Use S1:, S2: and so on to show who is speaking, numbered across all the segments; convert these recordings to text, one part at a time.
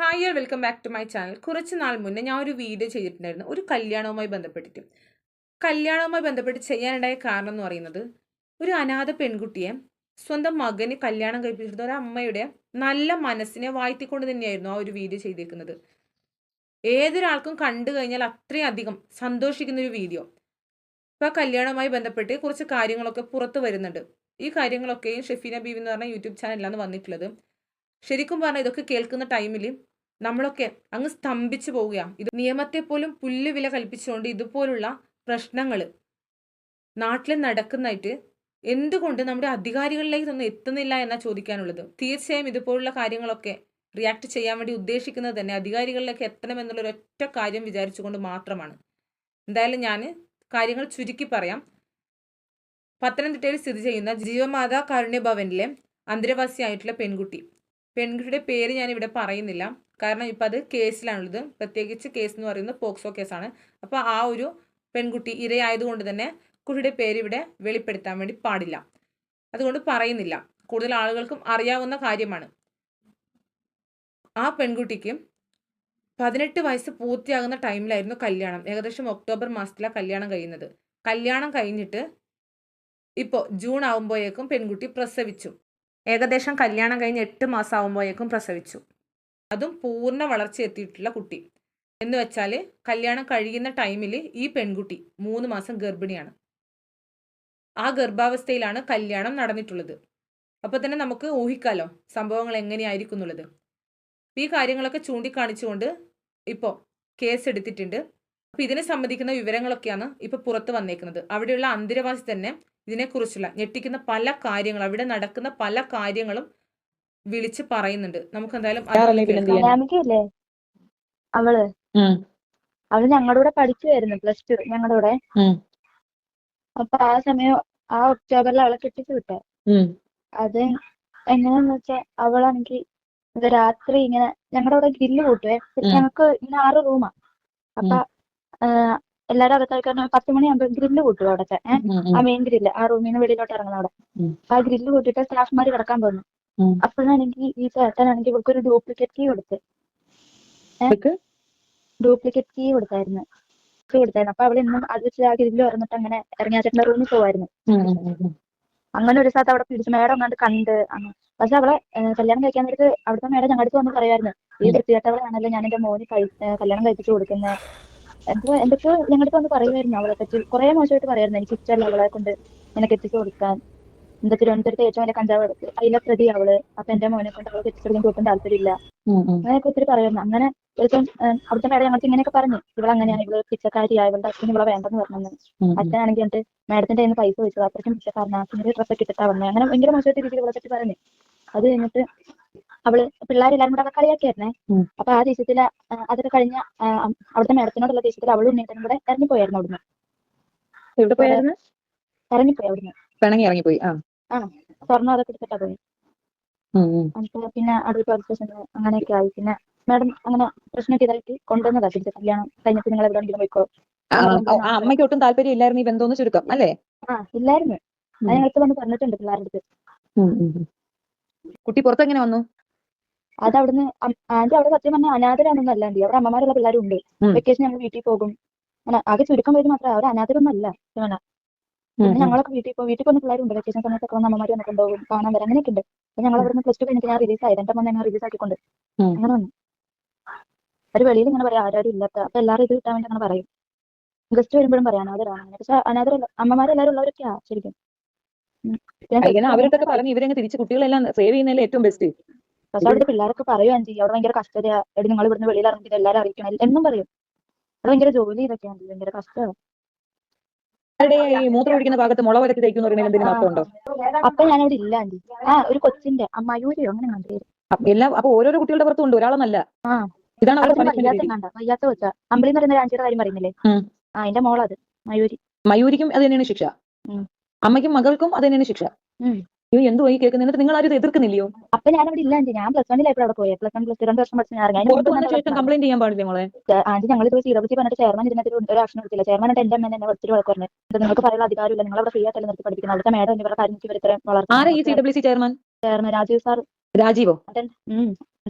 S1: Hi welcome back to my channel കുറച്ച് നാൾ മുന്നേ ഞാൻ ഒരു വീഡിയോ ചെയ്തിട്ടുണ്ടായിരുന്നു. ഒരു കല്യാണവുമായി ബന്ധപ്പെട്ടിട്ട്. കല്യാണവുമായി ബന്ധപ്പെട്ട് ചെയ്യാനുണ്ടായ കാരണം എന്ന് പറയുന്നത് ഒരു അനാഥ പെൺകുട്ടിയെ സ്വന്തം മകന് കല്യാണം കഴിപ്പിച്ചിരുന്ന ഒരു അമ്മയുടെ നല്ല മനസ്സിനെ വാഴ്ത്തിക്കൊണ്ട് തന്നെയായിരുന്നു ആ ഒരു വീഡിയോ ചെയ്തിരിക്കുന്നത് ഏതൊരാൾക്കും കണ്ടു കഴിഞ്ഞാൽ അത്രയും അധികം സന്തോഷിക്കുന്ന ഒരു വീഡിയോ ഇപ്പോൾ കല്യാണവുമായി ബന്ധപ്പെട്ട് കുറച്ച് കാര്യങ്ങളൊക്കെ പുറത്ത് വരുന്നുണ്ട്. ഈ കാര്യങ്ങളൊക്കെയും ഷെഫീന ബീവി എന്ന് പറഞ്ഞ യൂട്യൂബ് ചാനലിലാണ് വന്നിട്ടുള്ളത്. ശരിക്കും പറഞ്ഞാൽ ഇതൊക്കെ കേൾക്കുന്ന ടൈമിൽ നമ്മളൊക്കെ അങ്ങ് സ്തംഭിച്ചു പോവുകയാണ് ഇത് നിയമത്തെ പോലും പുല്ല് വില കൽപ്പിച്ചുകൊണ്ട് ഇതുപോലുള്ള പ്രശ്നങ്ങൾ നാട്ടിൽ നടക്കുന്നതായിട്ട് എന്തുകൊണ്ട് നമ്മുടെ അധികാരികളിലേക്ക് ഇതൊന്നും എത്തുന്നില്ല എന്നാ ചോദിക്കാനുള്ളത്? തീർച്ചയായും ഇതുപോലുള്ള കാര്യങ്ങളൊക്കെ റിയാക്ട് ചെയ്യാൻ വേണ്ടി ഉദ്ദേശിക്കുന്നത് തന്നെ അധികാരികളിലേക്ക് എത്തണമെന്നുള്ള ഒരൊറ്റ കാര്യം വിചാരിച്ചുകൊണ്ട് മാത്രമാണ്. എന്തായാലും ഞാൻ കാര്യങ്ങൾ ചുരുക്കി പറയാം. പത്തനംതിട്ടയിൽ സ്ഥിതി ചെയ്യുന്ന ജീവമാതാ കാരുണ്യ ഭവനിലെ അന്തരവാസിയായിട്ടുള്ള പെൺകുട്ടി. പെൺകുട്ടിയുടെ പേര് ഞാൻ ഇവിടെ പറയുന്നില്ല. കാരണം ഇപ്പം അത് കേസിലാണുള്ളത്. പ്രത്യേകിച്ച് കേസ് എന്ന് പറയുന്നത് പോക്സോ കേസാണ്. അപ്പോൾ ആ ഒരു പെൺകുട്ടി ഇരയായതുകൊണ്ട് തന്നെ കുട്ടിയുടെ പേര് ഇവിടെ വെളിപ്പെടുത്താൻ വേണ്ടി പാടില്ല. അതുകൊണ്ട് പറയുന്നില്ല. കൂടുതൽ ആളുകൾക്കും അറിയാവുന്ന കാര്യമാണ്. ആ പെൺകുട്ടിക്ക് പതിനെട്ട് വയസ്സ് പൂർത്തിയാകുന്ന ടൈമിലായിരുന്നു കല്യാണം. ഏകദേശം ഒക്ടോബർ മാസത്തിലാണ് കല്യാണം കഴിയുന്നത്. കല്യാണം കഴിഞ്ഞിട്ട് ഇപ്പോൾ ജൂൺ ആകുമ്പോഴേക്കും പെൺകുട്ടി പ്രസവിച്ചു. ഏകദേശം കല്യാണം കഴിഞ്ഞ് എട്ട് മാസം ആകുമ്പോഴേക്കും പ്രസവിച്ചു. അതും പൂർണ വളർച്ച എത്തിയിട്ടുള്ള കുട്ടി. എന്ന് വെച്ചാൽ കല്യാണം കഴിയുന്ന ടൈമിൽ ഈ പെൺകുട്ടി മൂന്ന് മാസം ഗർഭിണിയാണ്. ആ ഗർഭാവസ്ഥയിലാണ് കല്യാണം നടന്നിട്ടുള്ളത്. അപ്പോൾ തന്നെ നമുക്ക് ഊഹിക്കാലോ സംഭവങ്ങൾ എങ്ങനെയായിരിക്കും എന്നുള്ളത് ഈ കാര്യങ്ങളൊക്കെ ചൂണ്ടിക്കാണിച്ചുകൊണ്ട് ഇപ്പോൾ കേസ് എടുത്തിട്ടുണ്ട് അപ്പോൾ ഇതിനെ സംബന്ധിക്കുന്ന വിവരങ്ങളൊക്കെയാണ് ഇപ്പോൾ പുറത്ത് വന്നേക്കുന്നത്. അവിടെയുള്ള അന്തരവാസി തന്നെ ഇതിനെക്കുറിച്ചുള്ള ഞെട്ടിക്കുന്ന പല കാര്യങ്ങളും അവിടെ നടക്കുന്ന പല കാര്യങ്ങളും വിളിച്ച് പറയുന്നുണ്ട്. നമുക്ക് എന്തായാലും
S2: അവൾ?
S3: അവൾ ഞങ്ങളുടെ കൂടെ പഠിക്കുമായിരുന്നു പ്ലസ് ടു ഞങ്ങളുടെ. കൂടെ അപ്പൊ ആ സമയം ആ ഒക്ടോബറിൽ അവളെ കെട്ടിച്ചു വിട്ടെ. അത് എങ്ങനെയാന്ന് വെച്ചാ അവളാണെങ്കിൽ രാത്രി ഇങ്ങനെ ഞങ്ങളുടെ അവിടെ ഗ്രില്ല് കൂട്ടുവേ.
S2: ഉം.
S3: ഞങ്ങക്ക് ഇങ്ങനെ ആറ് റൂമാ. അപ്പൊ എല്ലാരും അകത്തേക്ക് പത്ത് മണിയാകുമ്പോ ഗ്രില്ല് കൂട്ടും അവിടത്തെ ഏഹ് ആ മെയിൻ ഗ്രില്ല് ആ റൂമിൽ നിന്ന് വെളിയിലോട്ട് ഇറങ്ങുന്ന അവിടെ. ആ ഗ്രില്ല് കൂട്ടിയിട്ട് സ്റ്റാഫ്മാര് കിടക്കാൻ പോകുന്നു
S2: ഉം.
S3: അപ്പോഴാണെങ്കിൽ ഈ ചേട്ടനാണെങ്കിൽ ഇവൾക്കൊരു ഡ്യൂപ്ലിക്കേറ്റ് കീ കൊടുത്ത്. ഡ്യൂപ്ലിക്കേറ്റ് കീ കൊടുത്തായിരുന്നു. കീ കൊടുത്തായിരുന്നു. അപ്പൊ അവൾ ഇന്നും അത് വെച്ച് ആ ഗ്രില്ല് ഇറങ്ങിട്ട് അങ്ങനെ ഇറങ്ങി ആ ചേട്ടന്റെ റൂമിൽ പോവായിരുന്നു. അങ്ങനെ ഒരു സ്ഥലത്ത് അവിടെ പിടിച്ചു മേഡം അങ്ങനെ കണ്ട് പക്ഷെ അവളെ കല്യാണം കഴിക്കാൻ നേരത്ത് അവിടുത്തെ മേഡം ഞങ്ങളുടെ അടുത്ത് വന്ന് പറയായിരുന്നു ഈ. വൃത്തികെട്ടവളാണല്ലോ ഞാൻ എന്റെ മോന് കഴി കല്യാണം കഴിപ്പിച്ചു കൊടുക്കുന്നത് എന്തോ എന്തൊക്കെയോ ഞങ്ങളുടെ അടുത്ത് വന്ന് പറയുമായിരുന്നു അവളെ പറ്റി കുറെ മോശമായിട്ട് പറയായിരുന്നു. എനിക്ക് ഇഷ്ടമല്ല അവളെ കൊണ്ട് നിനക്ക് എത്തിച്ചു കൊടുക്കാൻ. എന്താ തിരുവനന്തപുരത്ത് ഏറ്റവും വലിയ കഞ്ചാവ് അതിലെ പ്രതി അവൾ. അപ്പൊ എന്റെ മോനെ കൊണ്ട് അവൾക്ക് എത്തിച്ചു കൊടുക്കാൻ കൂട്ടും താല്പര്യമില്ല. അങ്ങനെയൊക്കെ ഒത്തിരി പറയുന്നു അങ്ങനെ ഏഹ് അവിടുത്തെ മേഡം ഞങ്ങൾക്ക് ഇങ്ങനെയൊക്കെ പറഞ്ഞു. ഇവിടെ അങ്ങനെയാണ് ഇവൾ പിച്ചക്കാരിയാ ഇവളുടെ അച്ഛൻ ഇവിടെ വേണ്ടെന്ന് പറഞ്ഞു. അച്ഛനാണെങ്കിൽ എന്നിട്ട് മേഡത്തിന്റെ കയ്യിൽ നിന്ന് പൈസ വെച്ചു അത്രയ്ക്കും പിച്ചക്കാരനാ പിന്നെ ഡ്രസ്സ് ഒക്കെ ഇട്ടിട്ടാ വന്നത് അങ്ങനെ ഭയങ്കര മോശമായിട്ട് രീതിയിൽ ഇവളെ പറ്റി പറഞ്ഞു. അത് കഴിഞ്ഞിട്ട് അവൾ പിള്ളേരെല്ലാരും കൂടെ അവിടെ കളിയാക്കിയായിരുന്നേ. അപ്പൊ ആ ദേഷ്യത്തിൽ ആ, അതൊക്കെ കഴിഞ്ഞ ആ, അവിടുത്തെ മേഡത്തിനോടുള്ള ദേഷ്യത്തിൽ അവളും ഉണ്ണിയേട്ടനും കൂടെ ഇറങ്ങിപ്പോയായിരുന്നു അവിടുന്ന്.
S2: എവിടെ പോയായിരുന്നു?
S3: ഇറങ്ങിപ്പോയി അവിടുന്ന്.
S2: പിണങ്ങി ഇറങ്ങിപ്പോയി ആ.
S3: സ്വർണം അതൊക്കെ എടുത്തിട്ടാ പോയി. എന്നിട്ട് പിന്നെ അടുത്ത പോലീസ് സ്റ്റേഷനിൽ അങ്ങനെയൊക്കെ ആയി. പിന്നെ മാഡം അങ്ങനെ പ്രശ്നമൊക്കെ ഇതാക്കി കൊണ്ടുവന്നതാ. തിരിച്ച് കല്യാണം കഴിഞ്ഞിട്ട് നിങ്ങൾ എവിടെയെങ്കിലും പോയിക്കോ?
S2: ആ, ആ, ആ അമ്മയ്ക്ക് ഒട്ടും താല്പര്യം ഇല്ലായിരുന്നു ഈ ബന്ധം ചുരുക്കം അല്ലേ?
S3: ആ ഇല്ലായിരുന്നു. അതിനകത്ത് വന്ന് പറഞ്ഞിട്ടുണ്ട് പിള്ളേരുടെ അടുത്ത്.
S2: കുട്ടി പുറത്തെങ്ങനെ വന്നു?
S3: അത് അവിടുന്ന് ആന്റി അവിടെ സത്യം പറഞ്ഞാൽ അനാഥരാണെന്നല്ല അല്ല ആന്റി. അവിടെ അമ്മമാരുള്ള പിള്ളേരും ഉണ്ട് വെക്കേഷൻ ഞങ്ങൾ വീട്ടിൽ പോകും. ആകെ ചുരുക്കം പേര് മാത്രമേ അവിടെ അനാഥരൊന്നും അല്ല.
S2: ഉം,
S3: പിന്നെ. ഞങ്ങളൊക്കെ വീട്ടിൽ പോകും വീട്ടിൽ പോകുന്ന പിള്ളേരുണ്ട്. വെക്കേഷൻ സമയത്തൊക്കെ വന്ന് അമ്മമാര് വന്നിട്ടുണ്ടാവും കാണാൻ വരാം അങ്ങനെയൊക്കെ ഉണ്ട്. അപ്പൊ ഞങ്ങൾ അവിടുന്ന് പ്ലസ് ടു കഴിഞ്ഞിട്ട് ഞാൻ റിലീസ് ആയി. രണ്ടാം മോനെ ഞാൻ റിലീസ് ആക്കിക്കൊണ്ട്. അങ്ങനെ വന്നു. ഒരു വെളിയിൽ ഇങ്ങനെ പറയാം ആരും ഇല്ലാത്ത അപ്പൊ എല്ലാവരും ഇത് കിട്ടാൻ വേണ്ടി അങ്ങനെ പറയും. ഗസ്റ്റ് വരുമ്പോഴും പറയാം അനാഥരാണ്. പക്ഷെ അനാഥരല്ല അമ്മമാരെല്ലാവരും ഉള്ളവരൊക്കെയാ ശരിക്കും.
S2: അവരൊക്കെ പറഞ്ഞ് ഇവരങ്ങ് തിരിച്ച് കുട്ടികളെല്ലാം സേവ് ചെയ്യുന്നതല്ലേ ഏറ്റവും ബെസ്റ്റ്
S3: പക്ഷെ അവിടുത്തെ പിള്ളേരൊക്കെ പറയുകയും ചെയ്യും. അവിടെ ഭയങ്കര കഷ്ടത എടി നിങ്ങൾ ഇവിടുന്ന് വെളിയിൽ ഇറങ്ങിയിട്ട് എല്ലാരും അറിയിക്കണം എന്നും പറയും. അവിടെ ഭയങ്കര ജോലി ഇതൊക്കെയാണ്. ഭയങ്കര കഷ്ടമാണ്
S2: ഈ മൂത്രം ഒഴിക്കുന്ന ഭാഗത്ത് മുള വരത്തി തയ്ക്കുന്ന പറയുന്നതിൽ എന്തെങ്കിലും അർത്ഥമുണ്ടോ?
S3: അപ്പൊ ഞാനവിടെ ഇല്ല ആന്റി ആ ഒരു കൊച്ചിന്റെ അമ്മായൂരിയോ അങ്ങനെ കണ്ടു
S2: എല്ലാം അപ്പൊ ഓരോരോ കുട്ടികളുടെ പുറത്തും ഉണ്ട്. ഒരാളെന്നല്ല. ഇതാണ്
S3: വയ്യാത്ത കണ്ട. വയ്യാത്ത കൊച്ച. അമ്പിളി എന്ന് പറയുന്ന ആന്റിയുടെ കാര്യം പറയുന്നില്ലേ. ആ എന്റെ മോളത്. മയൂരി.
S2: മയൂരിക്കും അത് തന്നെയാണ് ശിക്ഷ. അമ്മയ്ക്കും മകൾക്കും അത് തന്നെയാണ് ശിക്ഷ. അയ്യോ എന്തോ ഈ കേൾക്കുന്നത് എന്നിട്ട് നിങ്ങൾ ആരും എതിർക്കുന്നില്ലയോ?
S3: അപ്പൊ ഞാൻ അവിടെ ഇല്ല ആന്റി ഞാൻ പ്ലസ് വണ്ണിലായപ്പോൾ അവിടെ പോയി? പ്ലസ് വൺ പ്ലസ് ടു രണ്ട് വർഷം പഠിച്ചു ഞാൻ
S2: പുറത്ത് വന്ന ശേഷം കംപ്ലൈന്റ് ചെയ്യാൻ പാടില്ല മോളെ?
S3: ആന്റി ഞങ്ങൾ ഇത് സി ഡബ്ല്യു പറഞ്ഞിട്ട് ചെയർമാൻ ഇരുന്നിട്ട് ഒരു ആക്ഷൻ എടുത്തില്ല ചെയർമാൻ എന്റെ അമ്മ എന്നെ ഒത്തിരി വഴക്ക് പറഞ്ഞു നിങ്ങൾക്ക് പറയാനുള്ള അധികാരമില്ല. നിങ്ങൾ അവിടെ ഫ്രീ ആയിട്ട് നിർത്തി പഠിക്കുന്നത് അവിടുത്തെ മേഡം എന്നിവരുടെ കാര്യം ഇവർ ഇത്രയും
S2: ആരാ ഈ C W C chairman
S3: chairman Rajeev sir
S2: രാജീവോ?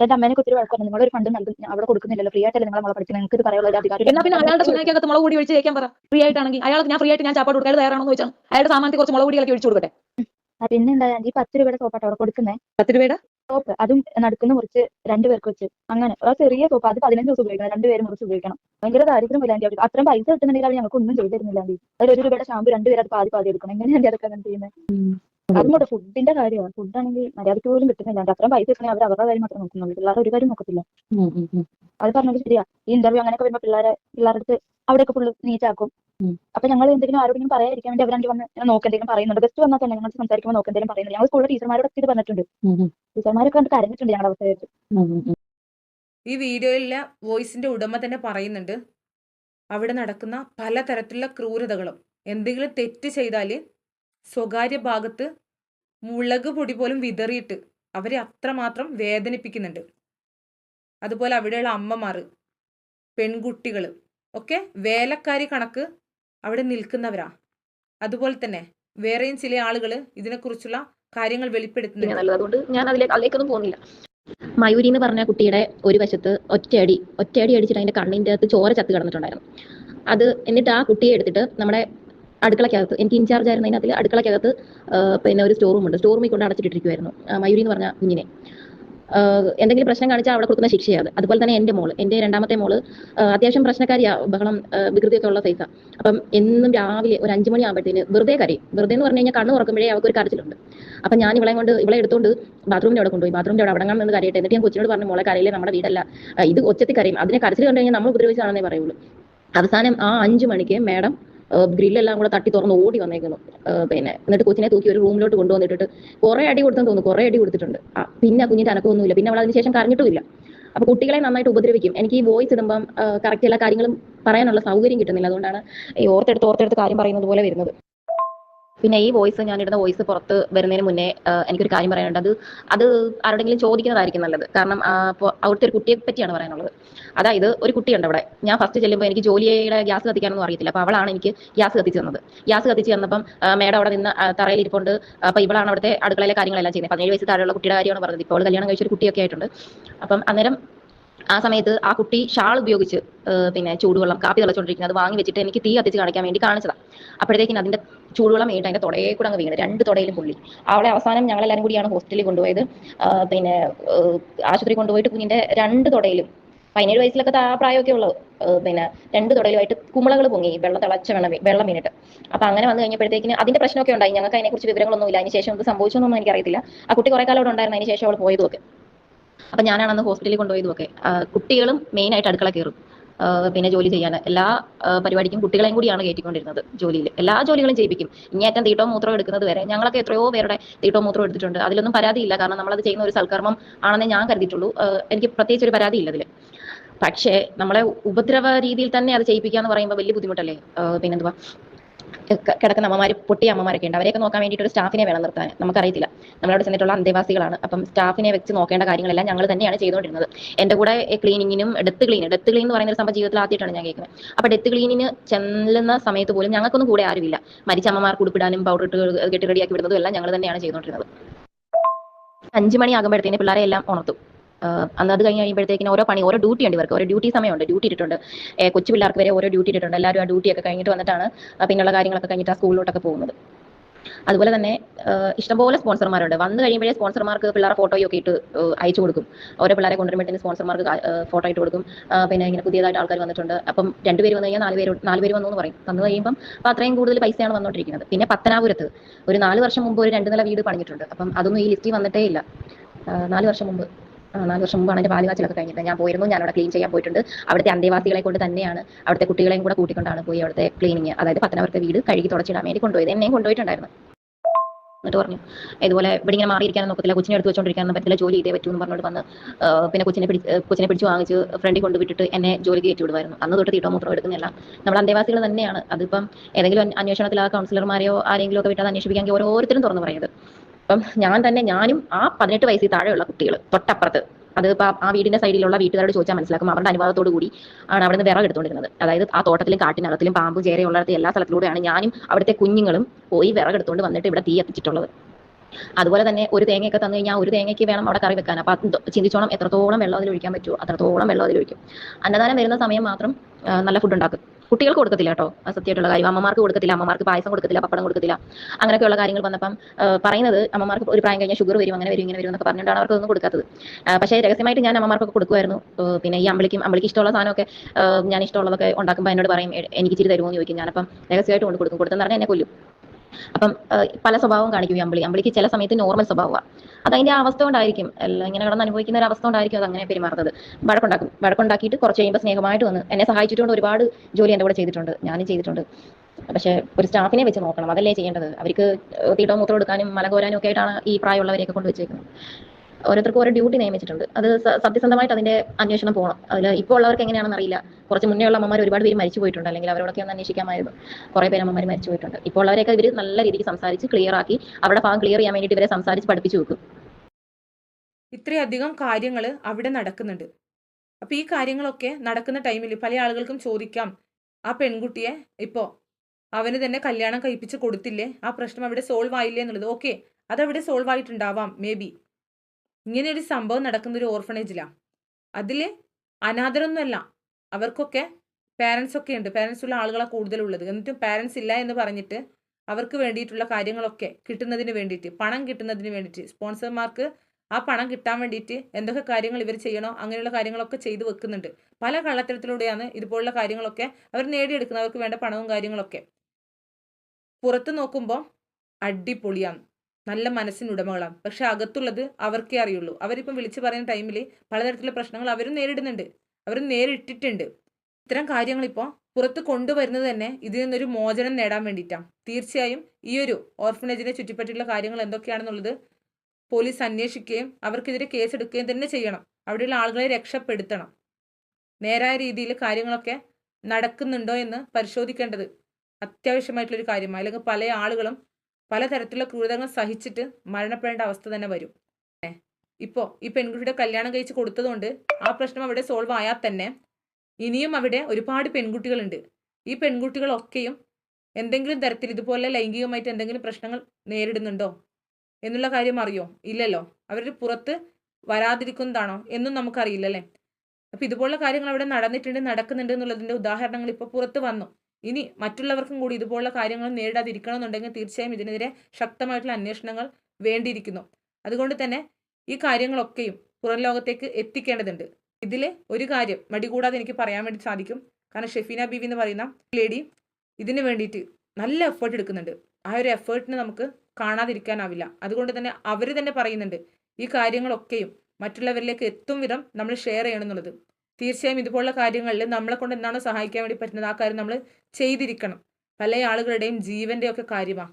S3: എന്റെ അമ്മേനെ ഒത്തിരി വഴക്കാണ് നിങ്ങളൊരു ഫണ്ട് നൽകും അവിടെ കൊടുക്കുന്നില്ലല്ലോ. ഫ്രീ ആയിട്ടല്ലേ നിങ്ങളെ പഠിക്കുന്നത് നിങ്ങൾക്ക് പറയാനുള്ള ഒരു അധികാരം
S2: എന്നാ പിന്നെ അയാളുടെ സുനാക്കകത്ത് മുളക് കൂടി ഒഴിച്ച് കഴിക്കാൻ പറ. ഫ്രീ ആയിട്ടാണെങ്കിൽ അയാൾക്ക് ഞാൻ ഫ്രീ ആയിട്ട് ഞാൻ ചാപ്പാട് കൊടുക്കാൻ തയ്യാറാണെന്ന് ചോദിച്ചാൽ അയാളുടെ സാമാനത്തെ കുറച്ച് മുളക് പൊടികളൊക്കെ ഒഴിച്ചു കൊടുക്കട്ടെ.
S3: പിന്നെ എന്താ ഈ പത്ത് രൂപയുടെ സോപ്പാട്ടോ അവിടെ കൊടുക്കുന്നേ?
S2: പത്ത് രൂപയുടെ?
S3: സോപ്പ് അതും നടുക്കുന്ന മുറിച്ച് രണ്ടുപേർക്ക് വെച്ച്. അങ്ങനെ ആ ചെറിയ സോപ്പ് അത് പതിനഞ്ച് ദിവസം ഉപയോഗിക്കണം രണ്ടുപേരും മുറിച്ച് ഉപയോഗിക്കണം. ഭയങ്കര ദാരിദ്ര്യം ഇല്ലാണ്ടി അവർ അത്രയും പൈസ കിട്ടുന്നുണ്ടെങ്കിൽ അവർ ഞങ്ങൾക്ക് ഒന്നും ചെയ്തു തരുന്നില്ല ആന്റി. അതിൽ ഒരു രൂപയുടെ ഷാമ്പു രണ്ടുപേരും അത് പാതി പാതി എടുക്കണം. എങ്ങനെയാണ് അതൊക്കെ അങ്ങനെ ചെയ്യുന്നത് അതും കൂടെ ഫുഡിന്റെ കാര്യമാണ്. ഫുഡാണെങ്കിൽ മര്യാദയ്ക്ക് പോലും കിട്ടുന്നില്ല. അത്രയും പൈസ കിട്ടണമെങ്കിൽ അവർ അവരുടെ കാര്യം മാത്രമേ നോക്കുന്നുള്ളൂ. പിള്ളേരെ ഒരു കാര്യം നോക്കത്തില്ല. അത് പറഞ്ഞത് ശരിയാ. ഈ ഇന്റർവ്യൂ അങ്ങനെയൊക്കെ വരുമ്പോൾ പിള്ളേരെ പിള്ളേരുടെ അടുത്ത് അവിടെയൊക്കെ ഫുള്ള് നീച്ചാക്കും
S2: ആക്കും.
S3: അപ്പൊ ഞങ്ങൾ എന്തെങ്കിലും ആരോടെങ്കിലും പറയാതിരിക്കാൻ വേണ്ടി അവരാണ്ട് വന്ന് നോക്കെന്തെങ്കിലും പറയുന്നുണ്ട്. ഗസ്റ്റ് വന്നാൽ തന്നെ ഞങ്ങൾ സംസാരിക്കുമ്പോൾ നോക്കെന്തെങ്കിലും പറയുന്നുണ്ട്. ഞങ്ങൾ സ്കൂളിലെ ടീച്ചർമാരോടൊക്കെ ഇത് പറഞ്ഞിട്ടുണ്ട്. ടീച്ചർമാരൊക്കെ കണ്ട് കരഞ്ഞിട്ടുണ്ട് ഞങ്ങളുടെ അവസ്ഥ വെച്ച്
S1: ഈ വീഡിയോയിലെ വോയിസിന്റെ ഉടമ തന്നെ പറയുന്നുണ്ട് അവിടെ നടക്കുന്ന പലതരത്തിലുള്ള ക്രൂരതകളും. എന്തെങ്കിലും തെറ്റ് ചെയ്താൽ സ്വകാര്യ ഭാഗത്ത് മുളക് പൊടി പോലും വിതറിയിട്ട് അവരെ അത്രമാത്രം വേദനിപ്പിക്കുന്നുണ്ട്. അതുപോലെ അവിടെയുള്ള അമ്മമാർ പെൺകുട്ടികൾ ഒക്കെ വേലക്കാരി കണക്ക് അവിടെ നിൽക്കുന്നവരാ. അതുപോലെ തന്നെ വേറെയും ചില ആളുകൾ ഇതിനെക്കുറിച്ചുള്ള കാര്യങ്ങൾ വെളിപ്പെടുത്തുന്നുണ്ട്.
S4: ഞാൻ അതിലേക്ക് അതിലേക്കൊന്നും പോകുന്നില്ല. മയൂരി എന്ന് പറഞ്ഞ കുട്ടിയുടെ ഒരു വശത്ത് ഒറ്റയടി ഒറ്റയടി അടിച്ചിട്ട് അതിന്റെ കണ്ണിന്റെ അകത്ത് ചോര ചത്ത് കിടന്നിട്ടുണ്ടായിരുന്നു. അത് എന്നിട്ട് ആ കുട്ടിയെ എടുത്തിട്ട് നമ്മുടെ അടുക്കളക്കകത്ത് എനിക്ക് ഇൻചാർജ് ആയിരുന്നു അതിനകത്ത് അടുക്കളക്കകത്ത് പിന്നെ ഒരു സ്റ്റോർ റൂം ഉണ്ട്. സ്റ്റോർ റൂമിൽ കൊണ്ട് അടച്ചിട്ടിരിക്കുമായിരുന്നു മയൂരി എന്ന് പറഞ്ഞ കുഞ്ഞിനെ. എന്തെങ്കിലും പ്രശ്നം കാണിച്ചാൽ അവിടെ കൊടുക്കുന്ന ശിക്ഷയാണ്. അതുപോലെ തന്നെ എന്റെ മോൾ എന്റെ രണ്ടാമത്തെ മോൾ അത്യാവശ്യം പ്രശ്നക്കാരിയാ ബഹളം വികൃതിയൊക്കെ ഉള്ള സൈസ. അപ്പം എന്നും രാവിലെ ഒരു അഞ്ചു മണി ആകുമ്പോഴത്തേന് വെറുതെ കരയും. വെറുതെ എന്ന് പറഞ്ഞു കഴിഞ്ഞാൽ കണ്ണ് തുറക്കുമ്പോഴേ അവർക്ക് ഒരു കരച്ചിലുണ്ട്. അപ്പം ഞാൻ ഇവളെ കൊണ്ട് ഇവളെ എടുത്തുകൊണ്ട് ബാത്റൂമിന്റെ അവിടെ കൊണ്ടുപോയി. ബാത്റൂമിന്റെ അവിടെ അടങ്ങാൻ നിന്ന് കരയട്ടെ. എന്നിട്ട് ഞാൻ കൊച്ചിനോട് പറഞ്ഞു മോളെ കരയിലെ നമ്മുടെ വീടല്ല. ഇത് ഒച്ചത്തി കരയും. അതിനെ കരച്ചിൽ കണ്ടു കഴിഞ്ഞാൽ നമ്മൾ ഉപദ്രവിച്ചാണെന്നേ പറയുള്ളൂ. അവസാനം ആ അഞ്ചു മണിക്ക് മാഡം ഗ്രില്ലെല്ലാം കൂടെ തട്ടി തുറന്ന് ഓടി വന്നേക്കുന്നു. പിന്നെ എന്നിട്ട് കൊച്ചിനെ തൂക്കി ഒരു റൂമിലോട്ട് കൊണ്ടുവന്നിട്ടിട്ട് കുറെ അടി കൊടുത്തെന്ന് തോന്നുന്നു. കുറെ അടി കൊടുത്തിട്ടുണ്ട്. പിന്നെ കുഞ്ഞിന് കുഞ്ഞിന്റെ അനക്കമൊന്നുമില്ല. പിന്നെ അവൾ ശേഷം കരഞ്ഞിട്ടുമില്ല. അപ്പൊ കുട്ടികളെ നന്നായിട്ട് ഉപദ്രവിക്കും. എനിക്ക് ഈ വോയിസ് ഇടുമ്പം കറക്റ്റ് എല്ലാ കാര്യങ്ങളും പറയാനുള്ള സൗകര്യം കിട്ടുന്നില്ല. അതുകൊണ്ടാണ് ഈ ഓർത്തെടുത്ത് ഓർത്തെടുത്ത് കാര്യം പറയുന്നത് പോലെ വരുന്നത്. പിന്നെ ഈ വോയിസ് ഞാൻ ഇടുന്ന വോയിസ് പുറത്ത് വരുന്നതിന് മുന്നേ എനിക്കൊരു കാര്യം പറയാനുണ്ട്. അത് അത് ആരോടെങ്കിലും ചോദിക്കുന്നതായിരിക്കും നല്ലത്. കാരണം അവിടുത്തെ ഒരു കുട്ടിയെ പറ്റിയാണ് പറയാനുള്ളത്. അതായത് ഒരു കുട്ടിയുണ്ട് അവിടെ. ഞാൻ ഫസ്റ്റ് ചെല്ലുമ്പോൾ എനിക്ക് ജോലിയുടെ ഗ്യാസ് കത്തിക്കാനൊന്നും അറിയത്തില്ല. അപ്പോൾ അവളാണ് എനിക്ക് ഗ്യാസ് കത്തിച്ച് തന്നത്. ഗ്യാസ് കത്തിച്ച് തന്നപ്പം മേഡം അവിടെ നിന്ന് തറയിൽ ഇരിപ്പുണ്ട്. അപ്പോൾ ഇവളാണ് അവിടുത്തെ അടുക്കളയിലെ കാര്യങ്ങളെല്ലാം ചെയ്യുന്നത്. പതിനേഴ് വയസ്സ് താഴെയുള്ള കുട്ടിയുടെ കാര്യമാണ് പറഞ്ഞത്. ഇപ്പോൾ കല്യാണം കഴിച്ച ഒരു കുട്ടിയൊക്കെ ആയിട്ടുണ്ട്. അപ്പം അന്നേരം ആ സമയത്ത് ആ കുട്ടി ഷാൾ ഉപയോഗിച്ച് പിന്നെ ചൂടുവെള്ളം കാപ്പി തിളച്ചുകൊണ്ടിരിക്കുന്നത് അത് വാങ്ങി വെച്ചിട്ട് എനിക്ക് തീ കത്തിച്ച് കാണിക്കാൻ വേണ്ടി കാണിച്ചതാണ് അപ്പോഴത്തേക്കും അതിന്റെ ചൂടുവെള്ളം വീണിട്ട് അതിന്റെ തുടയെ കൂടെ അങ്ങ് വീണ്. രണ്ട് തുടയിലും പുള്ളി. അവളെ അവസാനം ഞങ്ങളെല്ലാവരും കൂടിയാണ് ഹോസ്റ്റലിൽ കൊണ്ടുപോയത്. പിന്നെ ആശുപത്രി കൊണ്ടുപോയിട്ട് കുഞ്ഞിന്റെ രണ്ട് തുടയിലും പതിനേഴ് വയസ്സിലൊക്കെ ആ പ്രായമൊക്കെ ഉള്ളത് പിന്നെ രണ്ട് തുടയിലുമായിട്ട് കുമ്പളകൾ പൊങ്ങി വെള്ളം തിളച്ച വെള്ളം വെള്ളം വീണിട്ട്. അപ്പൊ അങ്ങനെ വന്നു കഴിഞ്ഞപ്പോഴത്തേക്കിന് അതിന്റെ പ്രശ്നമൊക്കെ ഉണ്ടായി. ഞങ്ങൾക്ക് അതിനെക്കുറിച്ച് വിവരങ്ങളൊന്നും ഇല്ല അതിന് ശേഷം എന്ത് സംഭവിച്ചൊന്നും എനിക്കറിയത്തില്ല. ആ കുട്ടി കുറെ കാലം അവിടെ ഉണ്ടായിരുന്നു. അതിന് ശേഷം അവൾ പോയതും ഒക്കെ അപ്പൊ ഞാനാണ് അന്ന് ഹോസ്പിറ്റലിൽ കൊണ്ടുപോയതൊക്കെ കുട്ടികളും മെയിൻ ആയിട്ട് അടുക്കള കയറും. പിന്നെ ജോലി ചെയ്യാൻ. എല്ലാ പരിപാടിക്കും കുട്ടികളെയും കൂടിയാണ് കയറ്റിക്കൊണ്ടിരുന്നത് ജോലിയിൽ. എല്ലാ ജോലികളും ചെയ്യിപ്പിക്കും. ഇങ്ങേറ്റം തീട്ടോ മൂത്രോ എടുക്കുന്നത് വരെ ഞങ്ങളൊക്കെ എത്രയോ പേരുടെ തീട്ടോ മൂത്രോ എടുത്തിട്ടുണ്ട്. അതിലൊന്നും പരാതിയില്ല. കാരണം നമ്മളത് ചെയ്യുന്ന ഒരു സൽക്കർമ്മം ആണെന്ന് ഞാൻ കരുതിയിട്ടുള്ളൂ. എനിക്ക് പ്രത്യേകിച്ച് ഒരു പരാതി ഇല്ല അതിൽ പക്ഷേ നമ്മളെ ഉപദ്രവ രീതിയിൽ തന്നെ അത് ചെയ്യിപ്പിക്കുക എന്ന് പറയുമ്പോൾ വലിയ ബുദ്ധിമുട്ടല്ലേ? പിന്നെന്തുവാ? കിടക്കുന്ന അമ്മമാർ പൊട്ടിയ അമ്മമാരൊക്കെ ഉണ്ട്. അവരെയൊക്കെ നോക്കാൻ വേണ്ടിയിട്ട് ഒരു സ്റ്റാഫിനെ വേണം നിർത്താൻ. നമുക്കറിയത്തില്ല. നമ്മളവിടെ ചെന്നിട്ടുള്ള അന്തേവാസികളാണ്. അപ്പം സ്റ്റാഫിനെ വെച്ച് നോക്കേണ്ട കാര്യങ്ങളെല്ലാം ഞങ്ങൾ തന്നെയാണ് ചെയ്തുകൊണ്ടിരുന്നത്. എന്റെ കൂടെ ക്ലീനിങ്ങിനും ഡെത്ത് ക്ലീൻ ഡെത്ത് ക്ലീൻ എന്ന് പറയുന്ന സംഭവം ജീവിതത്തിൽ ആദ്യമായിട്ടാണ് ഞാൻ കേൾക്കുന്നത്. അപ്പോൾ ഡെത്ത് ക്ലീനിന് ചെല്ലുന്ന സമയത്ത് പോലും ഞങ്ങൾക്കൊന്നും കൂടെ ആരുമില്ല. മരിച്ച അമ്മമാർ ഉടുപ്പിടാനും പൗഡർ ഇട്ട് കെട്ടി റെഡിയാക്കി വിടുന്നതും എല്ലാം ഞങ്ങൾ തന്നെയാണ് ചെയ്തുകൊണ്ടിരുന്നത്. അഞ്ചു മണി ആകുമ്പോഴത്തേന് പിള്ളേരെ എല്ലാം ഉണർത്തും. അന്ന് അത് കഴിഞ്ഞ് കഴിയുമ്പോഴത്തേക്കിന് ഓരോ പണി ഓരോ ഡ്യൂട്ടി ഉണ്ട് ഇവർക്ക്. ഓരോ ഡ്യൂട്ടി സമയമുണ്ട്. ഡ്യൂട്ടി ഇട്ടിട്ടുണ്ട്. കൊച്ചു പിള്ളേർക്ക് വരെ ഓരോ ഡ്യൂട്ടി ഇട്ടിട്ടുണ്ട്. എല്ലാവരും ആ ഡ്യൂട്ടിയൊക്കെ കഴിഞ്ഞിട്ട് വന്നിട്ടാണ് പിന്നെയുള്ള കാര്യങ്ങളൊക്കെ കഴിഞ്ഞിട്ട് ആ സ്കൂളിലോട്ടൊക്കെ പോകുന്നത്. അതുപോലെ തന്നെ ഇഷ്ടംപോലെ സ്പോൺസർമാരുണ്ട്. വന്നു കഴിയുമ്പോഴേ സ്പോൺസർമാർക്ക് പിള്ളേരെ ഫോട്ടോയൊക്കെ ഇട്ട് അയച്ചു കൊടുക്കും. ഓരോ പിള്ളേരെ കൊണ്ടുവരുമ്പോഴത്തേന് സ്പോൺസർമാർക്ക് ഫോട്ടോ ഇട്ട് കൊടുക്കും. പിന്നെ ഇങ്ങനെ പുതിയതായിട്ട് ആൾക്കാർ വന്നിട്ടുണ്ട്. അപ്പം രണ്ടുപേര് വന്നു കഴിഞ്ഞാൽ നാല് പേര് നാല് പേര് വന്നു എന്ന് പറയും. വന്നു കഴിയുമ്പം അപ്പം അത്രയും കൂടുതൽ പൈസയാണ് വന്നുകൊണ്ടിരിക്കുന്നത് പിന്നെ പത്തനാപുരത്ത് ഒരു നാല് വർഷം മുമ്പ് ഒരു രണ്ട് നില വീട് പണിഞ്ഞിട്ടുണ്ട് അപ്പം അതൊന്നും ഈ ലിസ്റ്റിൽ വന്നിട്ടേ ഇല്ല. നാല് വർഷം മുമ്പ്. നാല് വർഷം മുമ്പാണ് എന്റെ പാലുകാച്ചിലൊക്കെ കഴിഞ്ഞിട്ട് ഞാൻ പോയിരുന്നു. ഞാൻ അവിടെ ക്ലീൻ ചെയ്യാൻ പോയിട്ടുണ്ട്. അവിടുത്തെ അന്തേവാസികളെ കൊണ്ട് തന്നെയാണ് അവിടുത്തെ കുട്ടികളെയും കൂടെ കൂട്ടിക്കൊണ്ടാണ് പോയി അവിടുത്തെ ക്ലീനിങ് അതായത് പത്തനാപുരത്തെ വീട് കഴുകി തുടച്ചിടാൻ വേണ്ടി കൊണ്ടുപോയത്. എന്നെയും കൊണ്ടുപോയിട്ടുണ്ടായിരുന്നു. എന്നിട്ട് പറഞ്ഞു ഇതുപോലെ ഇവിടെ ഇങ്ങനെ മാറിയിരിക്കാൻ നോക്കത്തില്ല കൊച്ചിനെ എടുത്ത് വെച്ചോണ്ടിരിക്കാനൊന്നും പറ്റില്ല. ജോലി ചെയ്തേ പറ്റൂ എന്ന് പറഞ്ഞുകൊണ്ട് വന്ന് പിന്നെ കൊച്ചിനെ പിടിച്ച് കൊച്ചിനെ പിടിച്ച് വാങ്ങിച്ച് ഫ്രണ്ടിൽ കൊണ്ടുവിട്ടിട്ട് എന്നെ ജോലിക്ക് കയറ്റി വിടുമായിരുന്നു. അന്ന് തൊട്ട് തീട്ടോ മൂത്രം എടുക്കുന്നില്ല നമ്മൾ അന്തേവാസികൾ തന്നെയാണ്. അതിപ്പം ഏതെങ്കിലും അന്വേഷണത്തിൽ ആ കൗൺസിലർമാരെയോ ആരെങ്കിലും ഒക്കെ വിട്ടത് അന്വേഷിപ്പിക്കാമെങ്കിൽ ഓരോരുത്തരും തുറന്നു പറയുന്നത് അപ്പം ഞാൻ തന്നെ ഞാനും ആ പതിനെട്ട് വയസ്സിൽ താഴെയുള്ള കുട്ടികൾ തൊട്ടപ്പുറത്ത്. അത് ഇപ്പം ആ വീടിന്റെ സൈഡിലുള്ള വീട്ടുകാരോട് ചോദിച്ചാൽ മനസ്സിലാക്കും അവരുടെ അനുവാദത്തോടു കൂടി ആണ് അവിടെ നിന്ന് വിറക് എടുത്തുകൊണ്ടിരുന്നത്. അതായത് ആ തോട്ടത്തിലും കാട്ടിനകത്തിലും പാമ്പും ചേരയുള്ളിടത്ത് എല്ലാ സ്ഥലത്തിലൂടെയാണ് ഞാനും അവിടുത്തെ കുഞ്ഞുങ്ങളും പോയി വിറകെടുത്തുകൊണ്ട് വന്നിട്ട് ഇവിടെ തീ എത്തിച്ചിട്ടുള്ളത്. അതുപോലെ തന്നെ ഒരു തേങ്ങയൊക്കെ തന്നു കഴിഞ്ഞാൽ ഒരു തേങ്ങയ്ക്ക് വേണം അവിടെ കറി വെക്കാൻ. അപ്പൊ ചിന്തിച്ചോണം എത്രത്തോളം വെള്ളം അതിൽ ഒഴിക്കാൻ പറ്റുമോ? അത്രത്തോളം വെള്ളം അതിൽ ഒഴിക്കും അന്നദാനം വരുന്ന സമയം മാത്രം നല്ല ഫുഡ് ഉണ്ടാക്കും. കുട്ടികൾക്ക് കൊടുക്കത്തില്ല കേട്ടോ. അത് സത്യമായിട്ടുള്ള കാര്യം. അമ്മമാർക്ക് കൊടുക്കത്തില്ല. അമ്മമാർക്ക് പായസം കൊടുക്കത്തില്ല. പപ്പടം കൊടുക്കത്തില്ല. അങ്ങനെയൊക്കെയുള്ള കാര്യങ്ങൾ വന്നപ്പം പറയുന്നത് അമ്മമാർക്ക് ഒരു പ്രായം കഴിഞ്ഞാൽ ഷുഗർ വരും അങ്ങനെ വരും ഇങ്ങനെ വരും എന്നൊക്കെ പറഞ്ഞിട്ടാണ് അവർക്കൊന്നും കൊടുക്കാത്തത്. പക്ഷേ രഹസ്യമായിട്ട് ഞാൻ അമ്മമാർക്കൊക്കെ കൊടുക്കുമായിരുന്നു. പിന്നെ ഈ അമ്പളിക്കും അമ്പളിക്ക് ഇഷ്ടമുള്ള സാധനമൊക്കെ ഞാൻ ഇഷ്ടമുള്ളതൊക്കെ ഉണ്ടാക്കുമ്പോൾ എന്നോട് പറയും എനിക്ക് ഇച്ചിരി തരുമോ എന്ന് ചോദിക്കും. ഞാനപ്പം രഹസ്യമായിട്ട് കൊണ്ട് കൊടുക്കും. കൊടുത്തെന്ന് പറഞ്ഞാൽ എന്നെ കൊല്ലും. അപ്പം പല സ്വഭാവം കാണിക്കും അമ്പിളി അമ്പിളിക്ക്. ചില സമയത്ത് നോർമൽ സ്വഭാവമാണ് അത് അതിന്റെ അവസ്ഥ കൊണ്ടായിരിക്കും. എല്ലാം ഇങ്ങനെ കിടന്ന് അനുഭവിക്കുന്ന ഒരു അവസ്ഥ കൊണ്ടായിരിക്കും അത് അങ്ങനെ പെരുമാറുന്നത്. വഴക്കുണ്ടാക്കും. വഴക്കുണ്ടാക്കിയിട്ട് കുറച്ച് കഴിയുമ്പോൾ സ്നേഹമായിട്ട് വന്ന് എന്നെ സഹായിച്ചിട്ടുണ്ട് ഒരുപാട് ജോലി എന്റെ കൂടെ ചെയ്തിട്ടുണ്ട്. ഞാനും ചെയ്തിട്ടുണ്ട്. പക്ഷെ ഒരു സ്റ്റാഫിനെ വെച്ച് നോക്കണം. അതല്ലേ ചെയ്യേണ്ടത്? അവർക്ക് തീട്ടോ മൂത്രം എടുക്കാനും മല കോരാനും ഒക്കെ ആയിട്ടാണ് ഈ പ്രായമുള്ളവരെയൊക്കെ കൊണ്ട് വെച്ചേക്കുന്നത്. ഓരോരുത്തർക്കും ഓരോ ഡ്യൂട്ടി നിയമിച്ചിട്ടുണ്ട്. അത് സത്യസന്ധമായിട്ട് അതിന്റെ അന്വേഷണം പോകണം. അതിൽ ഇപ്പോൾ ഉള്ളവർക്ക് എങ്ങനെയാണെന്ന് അറിയില്ല. കുറച്ച് മുന്നേ ഉള്ള അമ്മമാർ ഒരുപാട് പേര് മരിച്ചു പോയിട്ടുണ്ട്. അല്ലെങ്കിൽ അവരോടൊക്കെ ഒന്ന് അന്വേഷിക്കാമായിരുന്നു. കുറേ പേര് അമ്മമാർ മരിച്ചു പോയിട്ടുണ്ട്. ഇപ്പോൾ ഉള്ളവരെയൊക്കെ ഇവർ നല്ല രീതിക്ക് സംസാരിച്ച് ക്ലിയർ ആക്കി അവരുടെ ഭാഗം ക്ലിയർ ചെയ്യാൻ വേണ്ടിയിട്ട് ഇവരെ സംസാരിച്ച് പഠിപ്പിച്ചു വെക്കും.
S1: ഇത്രയധികം കാര്യങ്ങൾ അവിടെ നടക്കുന്നുണ്ട്. അപ്പോൾ ഈ കാര്യങ്ങളൊക്കെ നടക്കുന്ന ടൈമിൽ പല ആളുകൾക്കും ചോദിക്കാം. ആ പെൺകുട്ടിയെ ഇപ്പോ അവന് തന്നെ കല്യാണം കഴിപ്പിച്ച് കൊടുത്തില്ലേ? ആ പ്രശ്നം അവിടെ സോൾവ് ആയില്ലേ എന്നുള്ളത്. ഓക്കെ അതവിടെ സോൾവ് ആയിട്ടുണ്ടാവാം. മേ ബി ഇങ്ങനെ ഒരു സംഭവം നടക്കുന്ന ഒരു ഓർഫണേജിലാണ് അതിൽ അനാഥരൊന്നുമല്ല അവർക്കൊക്കെ പാരൻസ് ഒക്കെ ഉണ്ട്. പാരൻസ് ഉള്ള ആളുകളാണ് കൂടുതലുള്ളത്. എന്നിട്ടും പാരൻസ് ഇല്ല എന്ന് പറഞ്ഞിട്ട് അവർക്ക് വേണ്ടിയിട്ടുള്ള കാര്യങ്ങളൊക്കെ കിട്ടുന്നതിന് വേണ്ടിയിട്ട് പണം കിട്ടുന്നതിന് വേണ്ടിയിട്ട് സ്പോൺസർമാർക്ക് ആ പണം കിട്ടാൻ വേണ്ടിയിട്ട് എന്തൊക്കെ കാര്യങ്ങൾ ഇവർ ചെയ്യണോ അങ്ങനെയുള്ള കാര്യങ്ങളൊക്കെ ചെയ്തു വെക്കുന്നുണ്ട്. പല കള്ളത്തരത്തിലൂടെയാണ് ഇതുപോലുള്ള കാര്യങ്ങളൊക്കെ അവർ നേടിയെടുക്കുന്നത്. അവർക്ക് വേണ്ട പണവും കാര്യങ്ങളൊക്കെ. പുറത്ത് നോക്കുമ്പോൾ അടിപൊളിയാണ്. നല്ല മനസ്സിന് ഉടമകളാണ് പക്ഷെ അകത്തുള്ളത് അവർക്കേ അറിയുള്ളൂ. അവരിപ്പം വിളിച്ചു പറയുന്ന ടൈമിൽ പലതരത്തിലുള്ള പ്രശ്നങ്ങൾ അവരും നേരിടുന്നുണ്ട്. അവർ നേരിട്ടിട്ടുണ്ട്. ഇത്തരം കാര്യങ്ങളിപ്പോൾ പുറത്ത് കൊണ്ടുവരുന്നത് തന്നെ ഇതിൽ നിന്നൊരു മോചനം നേടാൻ വേണ്ടിയിട്ടാണ്. തീർച്ചയായും ഈ ഒരു ഓർഫനേജിനെ ചുറ്റിപ്പറ്റിയുള്ള കാര്യങ്ങൾ എന്തൊക്കെയാണെന്നുള്ളത് പോലീസ് അന്വേഷിക്കുകയും അവർക്കെതിരെ കേസെടുക്കുകയും തന്നെ ചെയ്യണം. അവിടെയുള്ള ആളുകളെ രക്ഷപ്പെടുത്തണം. നേരായ രീതിയിൽ കാര്യങ്ങളൊക്കെ നടക്കുന്നുണ്ടോ എന്ന് പരിശോധിക്കേണ്ടത് അത്യാവശ്യമായിട്ടുള്ളൊരു കാര്യമാണ്. അല്ലെങ്കിൽ പല ആളുകളും പലതരത്തിലുള്ള ക്രൂരതകൾ സഹിച്ചിട്ട് മരണപ്പെടേണ്ട അവസ്ഥ തന്നെ വരും. ഇപ്പോൾ ഈ പെൺകുട്ടിയുടെ കല്യാണം കഴിച്ച് കൊടുത്തതുകൊണ്ട് ആ പ്രശ്നം അവിടെ സോൾവ് ആയാൽ തന്നെ ഇനിയും അവിടെ ഒരുപാട് പെൺകുട്ടികളുണ്ട്. ഈ പെൺകുട്ടികളൊക്കെയും എന്തെങ്കിലും തരത്തിൽ ഇതുപോലെ ലൈംഗികമായിട്ട് എന്തെങ്കിലും പ്രശ്നങ്ങൾ നേരിടുന്നുണ്ടോ എന്നുള്ള കാര്യം അറിയോ? ഇല്ലല്ലോ. അവർ പുറത്ത് വരാതിരിക്കുന്നതാണോ എന്നും നമുക്കറിയില്ലല്ലേ? അപ്പം ഇതുപോലുള്ള കാര്യങ്ങൾ അവിടെ നടന്നിട്ടുണ്ട് നടക്കുന്നുണ്ട് എന്നുള്ളതിന്റെ ഉദാഹരണങ്ങൾ ഇപ്പോൾ പുറത്ത് വന്നു. ഇനി മറ്റുള്ളവർക്കും കൂടി ഇതുപോലുള്ള കാര്യങ്ങൾ നേരിടാതിരിക്കണമെന്നുണ്ടെങ്കിൽ തീർച്ചയായും ഇതിനെതിരെ ശക്തമായിട്ടുള്ള അന്വേഷണങ്ങൾ വേണ്ടിയിരിക്കുന്നു. അതുകൊണ്ട് തന്നെ ഈ കാര്യങ്ങളൊക്കെയും പുറം ലോകത്തേക്ക് എത്തിക്കേണ്ടതുണ്ട്. ഇതിൽ ഒരു കാര്യം മടി കൂടാതെ എനിക്ക് പറയാൻ വേണ്ടി സാധിക്കും. കാരണം ഷെഫീന ബീവി എന്ന് പറയുന്ന ലേഡി ഇതിന് വേണ്ടിയിട്ട് നല്ല എഫേർട്ട് എടുക്കുന്നുണ്ട്. ആ ഒരു എഫേർട്ടിന് നമുക്ക് കാണാതിരിക്കാനാവില്ല. അതുകൊണ്ട് തന്നെ അവർ തന്നെ പറയുന്നുണ്ട് ഈ കാര്യങ്ങളൊക്കെയും മറ്റുള്ളവരിലേക്ക് എത്തും വിധം നമ്മൾ ഷെയർ ചെയ്യണം എന്നുള്ളത്. തീർച്ചയായും ഇതുപോലുള്ള കാര്യങ്ങളിൽ നമ്മളെ കൊണ്ട് എന്താണോ സഹായിക്കാൻ വേണ്ടി പറ്റുന്നത് ആ കാര്യം നമ്മൾ ചെയ്തിരിക്കണം. പല ആളുകളുടെയും ജീവന്റെ ഒക്കെ കാര്യമാണ്